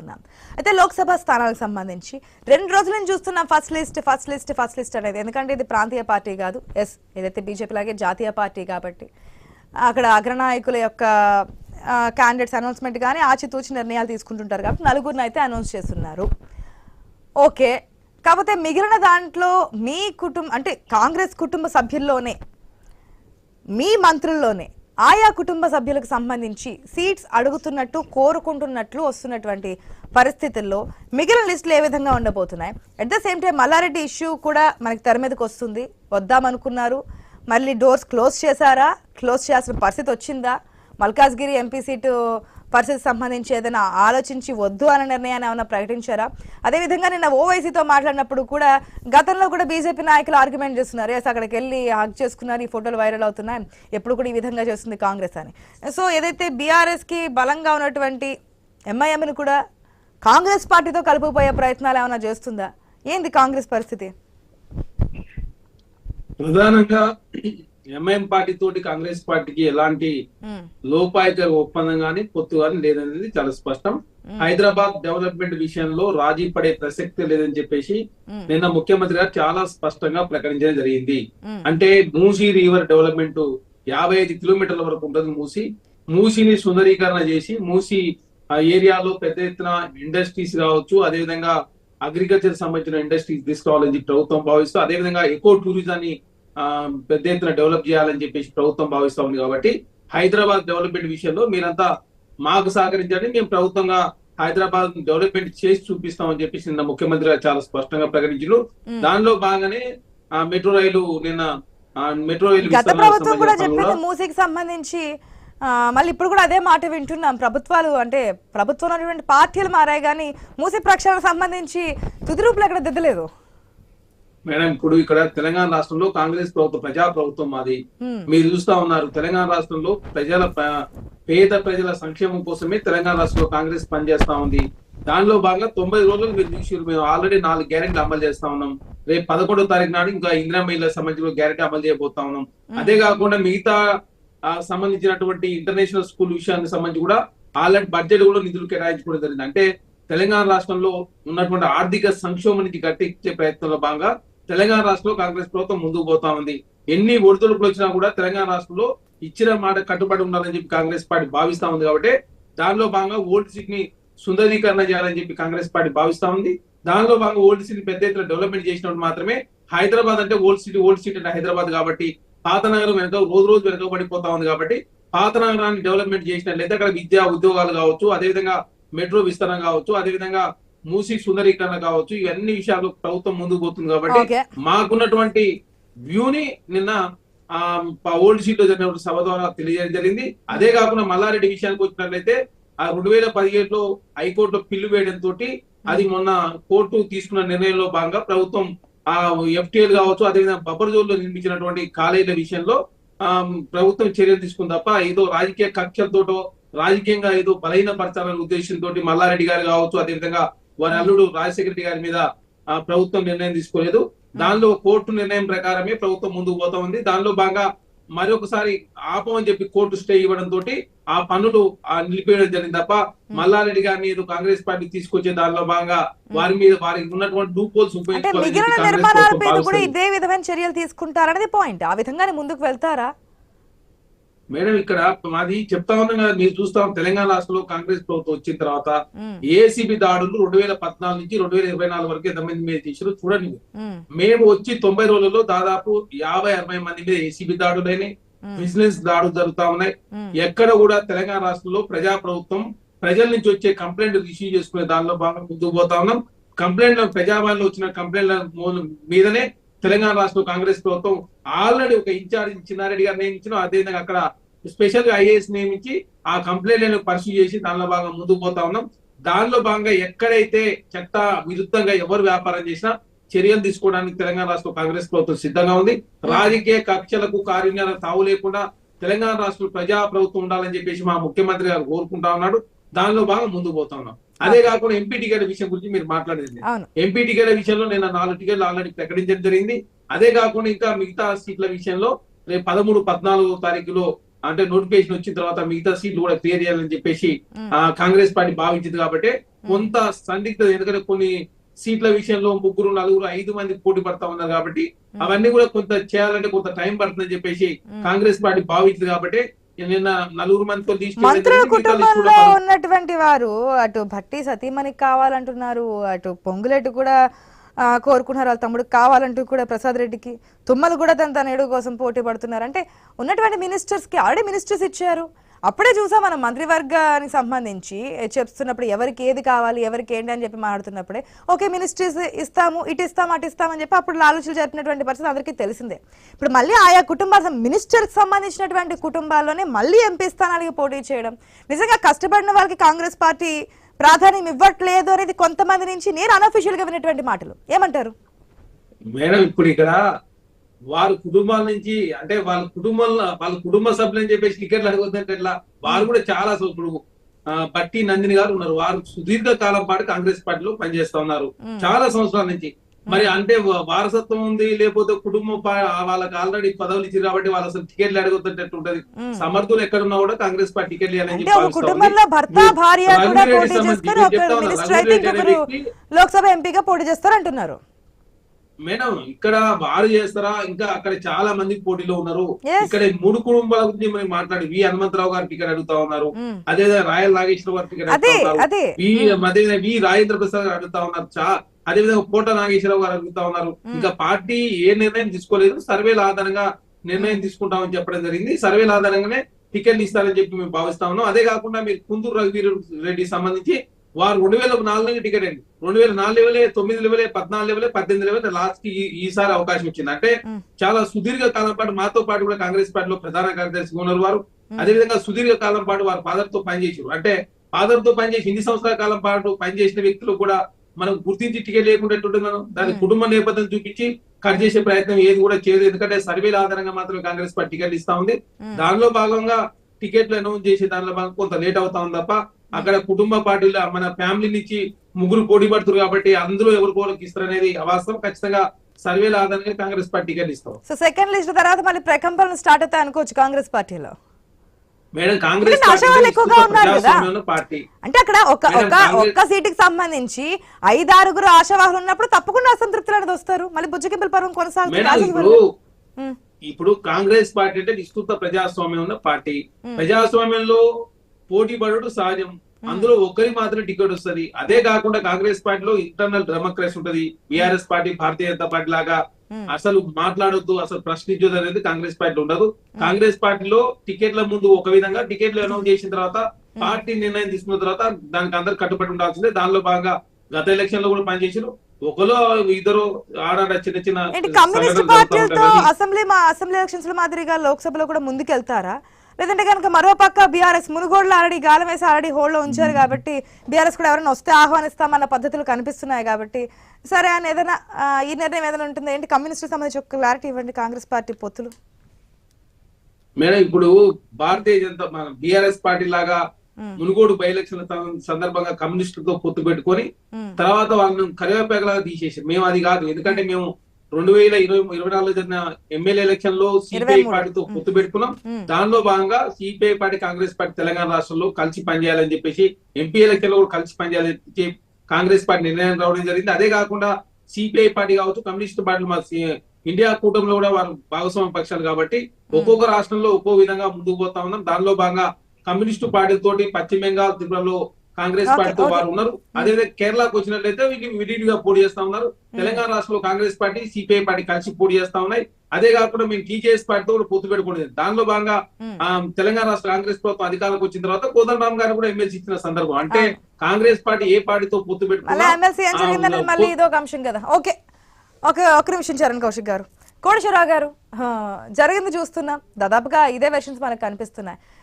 ఉన్నాం అయితే లోక్సభ స్థానాలకు సంబంధించి రెండు రోజుల నుంచి చూస్తున్నాం first list first list first list అనేది. ఎందుకంటే ఇది ప్రాంతీయ పార్టీ కాదు. ఎస్ ఏదైతే బీజేపీ లాగే జాతీయ పార్టీ కాబట్టి. అక్కడ అగ్రనాయకుల యొక్క క్యాండిడేట్స్ అనౌన్స్మెంట్ కానీ ఆచితూచి నిర్ణయాలు తీసుకుంటుంటారు కాబట్టి నలుగురిని అయితే అనౌన్స్ చేస్తున్నారు. ఓకే. కాకపోతే మిగిలిన దాంట్లో మీ కుటుంబం అంటే కాంగ్రెస్ కుటుంబ సభ్యుల్లోనే మీ మంత్రుల్లోనే ఆయా కుటుంబ సభ్యులకు సంబంధించి సీట్స్ అడుగుతున్నట్టు కోరుకుంటున్నట్లు వస్తున్నటువంటి పరిస్థితుల్లో మిగిలిన లిస్టులు ఏ విధంగా ఉండబోతున్నాయి? At the same time Mallareddy issue కూడా మనకి తెర మీదకి వస్తుంది. వద్దామనుకున్నారు మళ్ళీ డోర్స్ క్లోజ్ చేశారా? క్లోజ్ చేయాల్సిన పరిస్థితి వచ్చిందా? మల్కాజ్గిరి ఎంపీ సీటు పరిస్థితి సంబంధించి ఏదైనా ఆలోచించి వద్దు అనే నిర్ణయాన్ని ఏమైనా ప్రకటించారా? అదేవిధంగా నిన్న ఓవైసీతో మాట్లాడినప్పుడు కూడా గతంలో కూడా బీజేపీ నాయకులు ఆర్గ్యుమెంట్ చేస్తున్నారు. ఎస్ అక్కడికి వెళ్ళి హక్ చేసుకున్నారు ఈ ఫోటోలు వైరల్ అవుతున్నాయి ఎప్పుడు కూడా ఈ విధంగా చేస్తుంది కాంగ్రెస్ అని. సో ఏదైతే బీఆర్ఎస్కి బలంగా ఉన్నటువంటి ఎంఐఎంని కూడా కాంగ్రెస్ పార్టీతో కలుపుకుపోయే ప్రయత్నాలు ఏమైనా చేస్తుందా? ఏంది కాంగ్రెస్ పరిస్థితి? ప్రధానంగా ఎంఐఎం పార్టీ తోటి కాంగ్రెస్ పార్టీకి ఎలాంటి ఉమ్, లోపాయక ఒప్పందం గాని పొత్తు గాని లేదనేది చాలా స్పష్టం. హైదరాబాద్ డెవలప్మెంట్ విషయంలో రాజీ పడే ప్రసక్తి లేదని చెప్పేసి ఉమ్, నిన్న ముఖ్యమంత్రి గారు చాలా స్పష్టంగా ప్రకటించడం జరిగింది. అంటే మూసీ రివర్ డెవలప్మెంట్ యాభై ఐదు కిలోమీటర్ల వరకు ఉంటుంది మూసి. మూసీని సుందరీకరణ చేసి మూసి ఆ ఏరియాలో పెద్ద ఎత్తున ఇండస్ట్రీస్ కావచ్చు అదేవిధంగా అగ్రికల్చర్ సంబంధించిన ఇండస్ట్రీస్ తీసుకురావాలని చెప్పి ప్రభుత్వం భావిస్తూ అదేవిధంగా ఎకో టూరిజాన్ని పెద్ద ఎత్తున డెవలప్ చేయాలని చెప్పేసి ప్రభుత్వం భావిస్తా ఉంది కాబట్టి హైదరాబాద్ డెవలప్మెంట్ విషయంలో మీరంతా మాకు సహకరించండి మేము ప్రభుత్వంగా హైదరాబాద్ డెవలప్మెంట్ చేసి చూపిస్తామని చెప్పేసి నిన్న ముఖ్యమంత్రి గారు చాలా స్పష్టంగా ప్రకటించారు. దానిలో భాగంగానే ఆ మెట్రో రైలు నిన్న మెట్రో రైలు గత ప్రభుత్వం కూడా చెప్పింది మూసీకి సంబంధించి మళ్ళీ ఇప్పుడు కూడా అదే మాట వింటున్నాం. ప్రభుత్వాలు అంటే ప్రభుత్వం పార్టీలు మారాయి కానీ మూసీ ప్రక్షాళనకు సంబంధించి తుది రూపులు ఎక్కడ దిద్దలేదు. మేడం ఇప్పుడు ఇక్కడ తెలంగాణ రాష్ట్రంలో కాంగ్రెస్ ప్రభుత్వం ప్రజా ప్రభుత్వం మాది మీరు చూస్తా ఉన్నారు తెలంగాణ రాష్ట్రంలో ప్రజల పేద ప్రజల సంక్షేమం కోసమే తెలంగాణ రాష్ట్రంలో కాంగ్రెస్ పనిచేస్తా ఉంది. దానిలో భాగంగా తొంభై రోజులు మీరు చూసారు మేము ఆల్రెడీ నాలుగు గ్యారెంటీలు అమలు చేస్తా ఉన్నాం. రేపు పదకొండో తారీఖు నాడు ఇంకా ఇందిరా మహిళలకు సంబంధించిన గ్యారెంటీ అమలు చేయబోతా ఉన్నాం. అదే కాకుండా మిగతా సంబంధించినటువంటి ఇంటర్నేషనల్ స్కూల్ విషయానికి సంబంధించి కూడా ఆల్రెడీ బడ్జెట్ కూడా నిధులు కేటాయించుకోవడం జరిగింది. అంటే తెలంగాణ రాష్ట్రంలో ఉన్నటువంటి ఆర్థిక సంక్షోభం నుంచి గట్టెక్కే ప్రయత్నంలో భాగంగా తెలంగాణ రాష్ట్రంలో కాంగ్రెస్ ప్రభుత్వం ముందుకు పోతా ఉంది. ఎన్ని ఒడిదుడుకులు వచ్చినా కూడా తెలంగాణ రాష్ట్రంలో ఇచ్చిన మాట కట్టుబడి ఉండాలని చెప్పి కాంగ్రెస్ పార్టీ భావిస్తా ఉంది కాబట్టి దానిలో భాగంగా ఓల్డ్ సిటీ ని సుందరీకరణ చేయాలని చెప్పి కాంగ్రెస్ పార్టీ భావిస్తా ఉంది. దానిలో భాగంగా ఓల్డ్ సిటీ పెద్ద ఎత్తున డెవలప్మెంట్ చేసినప్పుడు మాత్రమే హైదరాబాద్ అంటే ఓల్డ్ సిటీ ఓల్డ్ సిటీ అంటే హైదరాబాద్ కాబట్టి పాత నగరం వెనక రోజు రోజు వెనకబడిపోతా ఉంది కాబట్టి పాత నగరాన్ని డెవలప్మెంట్ చేసినట్లయితే అక్కడ విద్యా ఉద్యోగాలు కావచ్చు అదేవిధంగా మెట్రో విస్తరణ కావచ్చు అదేవిధంగా మూసి సుందరీకరణ కావచ్చు ఇవన్నీ విషయాలు ప్రభుత్వం ముందుకు పోతుంది కాబట్టి మాకున్నటువంటి వ్యూని నిన్న ఆ ఓల్డ్ సీట్లో జరిగిన సభ ద్వారా తెలియజేయడం జరిగింది. అదే కాకుండా మల్లారెడ్డి విషయానికి వచ్చినట్లయితే ఆ రెండు వేల పదిహేడులో హైకోర్టులో పిల్లు వేయడం తోటి అది మొన్న కోర్టు తీసుకున్న నిర్ణయంలో భాగంగా ప్రభుత్వం ఆ ఎఫ్టీఎల్ కావచ్చు అదేవిధంగా బఫర్ జోన్లో నిర్మించినటువంటి కాలేజీల విషయంలో ఆ ప్రభుత్వం చర్యలు తీసుకుంది తప్ప ఏదో రాజకీయ కక్షలతోటో రాజకీయంగా ఏదో బలహీనపరచాలనే ఉద్దేశంతో మల్లారెడ్డి గారు కావచ్చు అదేవిధంగా వారి అల్లుడు రాజశేఖర రెడ్డి గారి మీద ఆ ప్రభుత్వం నిర్ణయం తీసుకోలేదు. దానిలో కోర్టు నిర్ణయం ప్రకారమే ప్రభుత్వం ముందుకు పోతా ఉంది. దానిలో భాగంగా మరొకసారి ఆపమని చెప్పి కోర్టు స్టే ఇవ్వడం తోటి ఆ పనులు ఆ నిలిపేయడం జరిగింది తప్ప మల్లారెడ్డి గారిని ఏదో కాంగ్రెస్ పార్టీ తీసుకొచ్చే దానిలో భాగంగా వారి మీద వారికి ఉన్నటువంటి డూ పోల్స్ అంటే మిగిలిన నిర్మాణాల మీద కూడా ఇదే విధమైన చర్యలు తీసుకుంటారనేది పాయింట్ ఆ విధంగానే ముందుకు వెళ్తారా? మేడం ఇక్కడ మాది చెప్తా ఉన్నాం కదా మీరు చూస్తాం తెలంగాణ రాష్ట్రంలో కాంగ్రెస్ ప్రభుత్వం వచ్చిన తర్వాత ఏసీబీ దాడులు రెండు వేల పద్నాలుగు నుంచి రెండు వేల ఇరవై నాలుగు వరకు ఎంతమంది మీద చేసారో చూడండి. మేము. వచ్చి తొంభై రోజుల్లో దాదాపు యాభై అరవై మంది మీద ఏసీబీ దాడులైనాయి ఉమ్, బిజినెస్ దాడులు జరుగుతా ఉన్నాయి. ఎక్కడ కూడా తెలంగాణ రాష్ట్రంలో ప్రజా ప్రభుత్వం ప్రజల నుంచి వచ్చే కంప్లైంట్ రిసీవ్ చేసుకునే దానిలో భాగంగా ముందుకు పోతా ఉన్నాం. కంప్లైంట్ ప్రజావాణిలో వచ్చిన కంప్లైంట్ల మూల- మీదనే తెలంగాణ రాష్ట్ర కాంగ్రెస్ ప్రభుత్వం ఆల్రెడీ ఒక ఇన్ఛార్జ్ చిన్నారెడ్డి గారు నియమించిన అదేవిధంగా అక్కడ స్పెషల్గా ఐఏఎస్ నియమించి ఆ కంప్లైంట్లను పరిశీలి చేసి దానిలో భాగంగా ముందుకు పోతా ఉన్నాం. దానిలో భాగంగా ఎక్కడైతే చట్ట విరుద్ధంగా ఎవరు వ్యాపారం చేసినా చర్యలు తీసుకోవడానికి తెలంగాణ రాష్ట్ర కాంగ్రెస్ ప్రభుత్వం సిద్ధంగా ఉంది. రాజకీయ కక్షలకు కారుణ్యాలకు తావు లేకుండా తెలంగాణ రాష్ట్ర ప్రజా ప్రభుత్వం ఉండాలని చెప్పేసి మా ముఖ్యమంత్రి గారు కోరుకుంటా ఉన్నాడు. దానిలో భాగం ముందుకు పోతా ఉన్నాం. అదే కాకుండా ఎంపీ టికెట్ విషయం గురించి మీరు మాట్లాడేది ఎంపీ టికెట్ల విషయంలో నేను నాలుగు టికెట్లు ఆల్రెడీ ప్రకటించడం జరిగింది. అదే కాకుండా ఇంకా మిగతా సీట్ల విషయంలో రేపు పదమూడు పద్నాలుగో తారీఖులో అంటే నోటిఫికేషన్ వచ్చిన తర్వాత మిగతా సీట్లు కూడా క్లియర్ చేయాలని చెప్పేసి కాంగ్రెస్ పార్టీ భావించింది కాబట్టి కొంత సందిగ్ధత ఎందుకంటే కొన్ని సీట్ల విషయంలో ముగ్గురు నలుగురు ఐదు మంది పోటీ పడతా ఉన్నారు కాబట్టి అవన్నీ కూడా కొంత చేయాలంటే కొంత టైం పడుతుందని చెప్పేసి కాంగ్రెస్ పార్టీ భావించింది కాబట్టి నిన్న నలుగురు మందితో మంత్రుల కుటుంబంలో ఉన్నటువంటి వారు అటు భట్టి సతీమణికి కావాలంటున్నారు అటు పొంగులేటు కూడా కోరుకున్నారు వాళ్ళ తమ్ముడు. కావాలంటూ కూడా ప్రసాద్ రెడ్డికి తుమ్మలు కూడా తన తనయుడు కోసం పోటీ పడుతున్నారు. అంటే ఉన్నటువంటి మినిస్టర్స్కి ఆల్రెడీ మినిస్టర్స్ ఇచ్చారు. అప్పుడే చూసాం మనం మంత్రివర్గానికి సంబంధించి చెప్తున్నప్పుడు ఎవరికి ఏది కావాలి ఎవరికి ఏంటి అని చెప్పి మాట్లాడుతున్నప్పుడే ఓకే మినిస్ట్రీస్ ఇస్తాము ఇటు ఇస్తాం అటు ఇస్తామని చెప్పి అప్పుడు ఆలోచనలు జరిపినటువంటి పరిస్థితి అందరికీ తెలిసిందే. ఇప్పుడు మళ్ళీ ఆయా కుటుంబాల మినిస్టర్కి సంబంధించినటువంటి కుటుంబాల్లోనే మళ్ళీ ఎంపీ స్థానాలకి పోటీ చేయడం. నిజంగా కష్టపడిన వాళ్ళకి కాంగ్రెస్ పార్టీ ప్రాధాన్యం ఇవ్వట్లేదు అనేది కొంతమంది నుంచి నేను అనఫిషియల్గా విన్నటువంటి మాటలు. ఏమంటారు? మేడం ఇప్పుడు ఇక్కడ వారి కుటుంబాల నుంచి అంటే వాళ్ళ కుటుంబంలో వాళ్ళ కుటుంబ సభ్యులు అని చెప్పేసి టికెట్లు అడగొద్దంటే ఎట్లా? వారు కూడా చాలా ఇప్పుడు బట్టి నందిని గారు ఉన్నారు. వారు సుదీర్ఘ కాలం పాటు కాంగ్రెస్ పార్టీలో పనిచేస్తా ఉన్నారు. చాలా సంవత్సరాల నుంచి. మరి అంటే వారసత్వం ఉంది లేకపోతే కుటుంబం వాళ్ళకి ఆల్రెడీ పదవులు ఇచ్చి కాబట్టి వాళ్ళు అసలు టికెట్లు అడగొద్దంటే ఉంటది. సమర్థులు ఎక్కడున్నా కూడా కాంగ్రెస్ పార్టీ టికెట్లు చెప్పి చేస్తారు ఉన్నా, లోక్సభ ఎంపీగా పోటీ అంటున్నారు. మేడం ఇక్కడ వారు చేస్తారా? ఇంకా అక్కడ చాలా మంది పోటీలో ఉన్నారు. ఇక్కడ మూడు కుటుంబాల గురించి మనం మాట్లాడి వి హనుమంతరావు గారు టికెట్ అడుగుతా ఉన్నారు. అదే రాయల్ నాగేశ్వర గారు టికెట్ అదే అడుగుతా ఉన్నారు. వి అదే వి రాజేంద్ర ప్రసాద్ గారు అడుగుతా ఉన్నారు. చా అదే విధంగా కోట నాగేశ్వరరావు గారు అడుగుతా ఉన్నారు. ఇంకా పార్టీ ఏ నిర్ణయం తీసుకోలేదు. సర్వేల ఆధారంగా నిర్ణయం తీసుకుంటామని చెప్పడం జరిగింది. సర్వేల ఆధారంగానే టికెట్లు ఇస్తారని చెప్పి మేము భావిస్తా ఉన్నాం. అదే కాకుండా మీరు కుందూరు రఘువీర్ రెడ్డి సంబంధించి వారు రెండు వేల నాలుగు టికెట్ అండి రెండు వేల నాలుగు లెవెలే తొమ్మిది లెవెలే పద్నాలుగు లెవెలే పద్దెనిమిది లెవెలే లాస్ట్కి ఈ- ఈసారి అవకాశం వచ్చింది అంటే. చాలా సుదీర్ఘ కాలం పాటు మాతో పాటు కూడా కాంగ్రెస్ పార్టీలో ప్రధాన కార్యదర్శిగా ఉన్నారు వారు. అదేవిధంగా సుదీర్ఘ కాలం పాటు వారు ఫాదర్తో పనిచేసారు అంటే ఫాదర్తో పనిచేసి ఇన్ని సంవత్సరాల కాలం పాటు పనిచేసిన వ్యక్తులు కూడా మనం గుర్తించి టికెట్ లేకుండా ఎట్టుంటున్నాను దాని కుటుంబ నేపథ్యం చూపించి కట్ చేసే ప్రయత్నం ఏది కూడా చేయదు. ఎందుకంటే సర్వేల ఆధారంగా మాత్రమే కాంగ్రెస్ పార్టీ టికెట్లు ఇస్తా ఉంది. దానిలో భాగంగా టికెట్లు అనౌన్స్ చేసే దానిలో భాగంగా కొంత లేట్ అవుతా ఉంది తప్ప అక్కడ కుటుంబ పార్టీల మన ఫ్యామిలీ నుంచి ముగ్గురు పోటీ పడుతున్నారు కాబట్టి అందులో ఎవరు కోరికి ఇస్తారు అనేది అవాస్తవం. ఖచ్చితంగా సర్వేల ఆధారంగా కాంగ్రెస్ పార్టీ టికెట్ ఇస్తాం. సో సెకండ్ లిస్ట్ తర్వాత మళ్ళీ ప్రకంపనలు స్టార్ట్ అవుతాయి అనుకోవచ్చు కాంగ్రెస్ పార్టీలో. మేడం కాంగ్రెస్ పార్టీ అంటే అక్కడ ఒక ఒక్క సీటుకి సంబంధించి ఐదారుగురు ఆశావాహులు ఉన్నప్పుడు తప్పకుండా అసంతృప్తులు అనేది వస్తారు. మళ్ళీ బుజ్జగింపుల పర్వం కొనసాగుతుంది ఇప్పుడు కాంగ్రెస్ పార్టీ అంటే విస్తృత ప్రజాస్వామ్యం ఉన్న పార్టీ. ప్రజాస్వామ్యంలో పోటీ పడడం సహజం అందులో ఒకరి మాత్రం టికెట్ వస్తది. అదే కాకుండా కాంగ్రెస్ పార్టీలో ఇంటర్నల్ డెమోక్రసీ ఉంటది. BRS party Bharatiya Janata party లాగా. అసలు మాట్లాడొద్దు అసలు ప్రశ్నించొద్దు అనేది కాంగ్రెస్ పార్టీ ఉండదు. కాంగ్రెస్ పార్టీలో టికెట్ల ముందు ఒక విధంగా టికెట్లు అనౌన్స్ చేసిన తర్వాత పార్టీ నిర్ణయం తీసుకున్న తర్వాత దానికి అందరు కట్టుబడి ఉండాల్సిందే. దానిలో భాగంగా గత ఎలక్షన్లో కూడా పనిచేసారు ఒకరు ఇద్దరు ఆడాడ చిన్న చిన్న కమ్యూనిస్ట్ పార్టీలతో. అసెంబ్లీ అసెంబ్లీ ఎలక్షన్స్లో మాదిరిగా లోక్సభలో కూడా ముందుకెళ్తారా? లేదంటే కనుక మరో పక్క బీఆర్ఎస్ మునుగోడులో ఆల్రెడీ గాలం వేసి ఆల్రెడీ హోల్డ్లో ఉంచారు కాబట్టి బీఆర్ఎస్ కూడా ఎవరైనా వస్తే ఆహ్వానిస్తామన్న పద్ధతులు కనిపిస్తున్నాయి కాబట్టి సరే అని ఏదైనా ఈ నిర్ణయం ఏదైనా ఉంటుంది ఏంటి కమ్యూనిస్ట్ సంబంధించి ఒక క్లారిటీ ఇవ్వండి కాంగ్రెస్ పార్టీ పొత్తులు మేడం ఇప్పుడు భారతీయ జనతా మన బిఆర్ఎస్ పార్టీ లాగా. మునుగోడు బై ఎలక్షన్ సందర్భంగా కమ్యూనిస్టులతో పొత్తు పెట్టుకొని. తర్వాత వాళ్ళని కరివేపేకలాగా తీసేసారు మేము అది కాదు ఎందుకంటే మేము రెండు వేల ఇరవై ఇరవై నాలుగులో జరిగిన ఎమ్మెల్యే ఎలక్షన్లో సిపిఐ. పార్టీతో పొత్తు పెట్టుకున్నాం. దానిలో భాగంగా CPI party Congress party Telangana రాష్ట్రంలో కలిసి పనిచేయాలని చెప్పేసి ఎంపీ ఎలక్షన్లో కూడా కలిసి పనిచేయాలని చెప్పి కాంగ్రెస్ పార్టీ నిర్ణయం రావడం జరిగింది. అదే కాకుండా సిపిఐ పార్టీ కావచ్చు కమ్యూనిస్ట్ పార్టీ మా ఇండియా కూటమిలో కూడా వారు భాగస్వామ్య పక్షాలు కాబట్టి ఒక్కొక్క రాష్ట్రంలో ఒక్కో విధంగా ముందుకు పోతా ఉన్నాం. దానిలో భాగంగా కమ్యూనిస్టు పార్టీలతోటి పశ్చిమ బెంగాల్ త్రిపురలో కాంగ్రెస్ పార్టీతో. వారు ఉన్నారు అదేవిధంగా కేరళకు వచ్చినట్లయితే వీటిని విడివిడిగా పోటీ చేస్తా ఉన్నారు. తెలంగాణ రాష్ట్రంలో కాంగ్రెస్ పార్టీ సిపిఐ పార్టీ కలిసి పోటీ చేస్తా ఉన్నాయి. అదే కాకుండా మేము టీజేఎస్ పార్టీతో కూడా పొత్తు పెట్టుకునేది దానిలో భాగంగా. ఆ, తెలంగాణ రాష్ట్ర కాంగ్రెస్ ప్రభుత్వం అధికారంలోకి వచ్చిన తర్వాత కోదండరామ్ గారు కూడా ఎమ్మెల్సీ ఇచ్చిన సందర్భం. అంటే కాంగ్రెస్ పార్టీ ఏ పార్టీతో పొత్తు కదా. ఓకే ఓకే ఒక నిమిషం చరణ్ కౌశిక్ గారు. గారు జరిగింది చూస్తున్నాం. దాదాపుగా ఇదే వెర్షన్స్ మనకు కనిపిస్తున్నాయి.